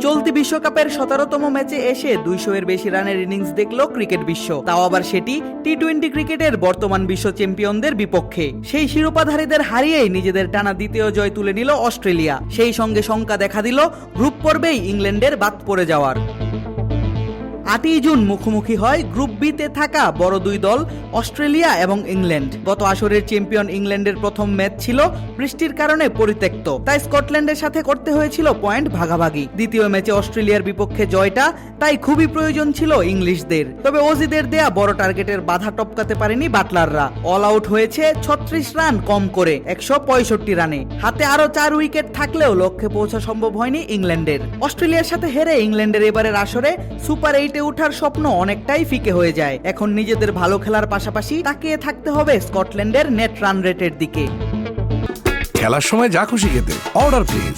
চলতি বিশ্বকাপের সতেরোতম ম্যাচে এসে দুইশো এর বেশি রানের ইনিংস দেখল ক্রিকেট বিশ্ব। তাও আবার সেটি টি টোয়েন্টি ক্রিকেটের বর্তমান বিশ্ব চ্যাম্পিয়নদের বিপক্ষে। সেই শিরোপাধারীদের হারিয়েই নিজেদের টানা দ্বিতীয় জয় তুলে নিল অস্ট্রেলিয়া। সেই সঙ্গে শঙ্কা দেখা দিল, গ্রুপ পর্বেই ইংল্যান্ডের বাদ পড়ে যাওয়ার। আটই জুন মুখোমুখি হয় গ্রুপ বিতে থাকা বড় দুই দল, অস্ট্রেলিয়া এবং ইংল্যান্ড। গত আসরের চ্যাম্পিয়ন ইংল্যান্ডের প্রথম ম্যাচ ছিল বৃষ্টির কারণে পরিত্যক্ত। তাই স্কটল্যান্ডের সাথে করতে হয়েছিল পয়েন্ট ভাগাভাগি। দ্বিতীয় ম্যাচে অস্ট্রেলিয়ার বিপক্ষে জয়টা তাই খুবই প্রয়োজন ছিল ইংলিশদের। তবে ওজিদের দেয়া বড় টার্গেটের বাধা টপকাতে পারেনি বাটলাররা। অল আউট হয়েছে ছত্রিশ রান কম করে, একশো পঁয়ষট্টি রানে। হাতে আরও চার উইকেট থাকলেও লক্ষ্যে পৌঁছা সম্ভব হয়নি ইংল্যান্ডের। অস্ট্রেলিয়ার সাথে হেরে ইংল্যান্ডের এবারের আসরে সুপার এইটে ওঠার স্বপ্ন অনেকটাই ফিকে হয়ে যায়। এখন নিজেদের ভালো খেলার পাশাপাশি তাকিয়ে থাকতে হবে স্কটল্যান্ডের নেট রান রেটের দিকে। খেলার সময় যা খুশি খেতে। অর্ডার প্লিজ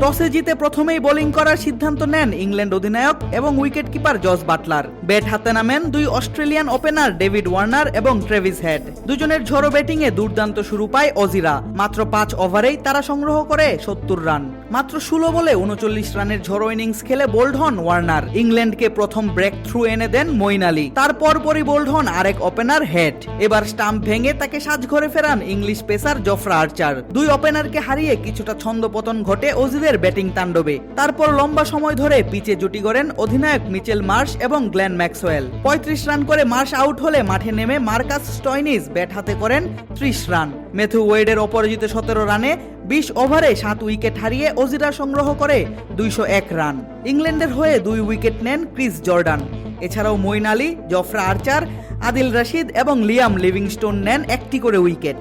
টসে জিতে প্রথমেই বোলিং করার সিদ্ধান্ত নেন ইংল্যান্ড অধিনায়ক এবং wicket keeper Jos Buttler. Bat হাতে নামেন দুই অস্ট্রেলিয়ান ওপেনার ডেভিড ওয়ার্নার এবং ট্রেভিস হেড। দুজনের ঝড়ো ব্যাটিংয়ে দুর্দান্ত শুরু পায় অজিরা। মাত্র পাঁচ ওভারেই তারা সংগ্রহ করে সত্তর রান। মাত্র ষোলো বলে উনচল্লিশ রানের ঝড়ো ইনিংস খেলে বোল্ড হন ওয়ার্নার। ইংল্যান্ডকে প্রথম ব্রেক থ্রু এনে দেন মইন আলী। তারপর পরই বোল্ড হন আরেক ওপেনার হেড। এবার স্টাম্প ভেঙে তাকে সাজঘরে ফেরান ইংলিশ পেসার জফরা আর্চার। দুই ওপেনারকে হারিয়ে কিছুটা ছন্দপতন ঘটে অজিদের ব্যাটিং তাণ্ডবে। তারপর লম্বা সময় ধরে পিচে জুটি করেন অধিনায়ক মিচেল মার্শ এবং গ্ল্যান ম্যাক্সওয়েল। পঁয়ত্রিশ রান করে মার্শ আউট হলে মাঠে নেমে মার্কাস স্টয়নিস ব্যাট হাতে করেন ত্রিশ রান। মেথু ওয়েডের অপরাজিত সতেরো রানে বিশ ওভারে সাত উইকেট হারিয়ে অজিরা সংগ্রহ করে দুইশো এক রান। ইংল্যান্ডের হয়ে দুই উইকেট নেন ক্রিস জর্ডান। এছাড়াও মইন আলী, জফরা আর্চার, আদিল রাশিদ এবং লিয়াম লিভিংস্টোন নেন একটি করে উইকেট।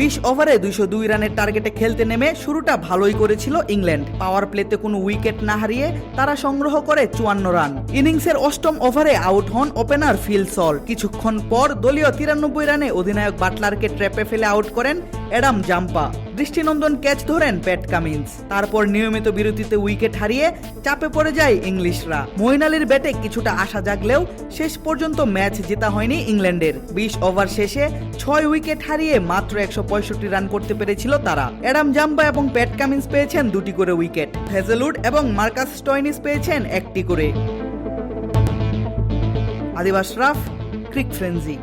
বিশ ওভারে দুইশো দুই রানের টার্গেটে খেলতে নেমে শুরুটা ভালোই করেছিল ইংল্যান্ড। পাওয়ার প্লেতে কোনো উইকেট না হারিয়ে তারা সংগ্রহ করে চুয়ান্ন রান। ইনিংসের অষ্টম ওভারে আউট হন ওপেনার ফিল সল। কিছুক্ষণ পর দলীয় তিরানব্বই রানে অধিনায়ক বাটলারকে ট্র্যাপে ফেলে আউট করেন অ্যাডাম জাম্পা। দৃষ্টিনন্দন ক্যাচ ধরেন প্যাট কামিন্স। তারপর নিয়মিত বিরতিতে উইকেট হারিয়ে চাপে পড়ে যায় ইংলিশরা। মইন আলীর ব্যাটে কিছুটা আশা জাগলেও শেষ পর্যন্ত ম্যাচ জেতা হয়নি ইংল্যান্ডের। বিশ ওভার শেষে ছয় উইকেট হারিয়ে মাত্র একশো পঁয়ষট্টি রান করতে পেরেছিল তারা। অ্যাডাম জাম্বা এবং প্যাট কামিন্স পেয়েছেন দুটি করে উইকেট। হেজেলউড এবং মার্কাস স্টয়নিস পেয়েছেন একটি করে। আদিবাস রাফ, ক্রিক ফ্রেন্সি।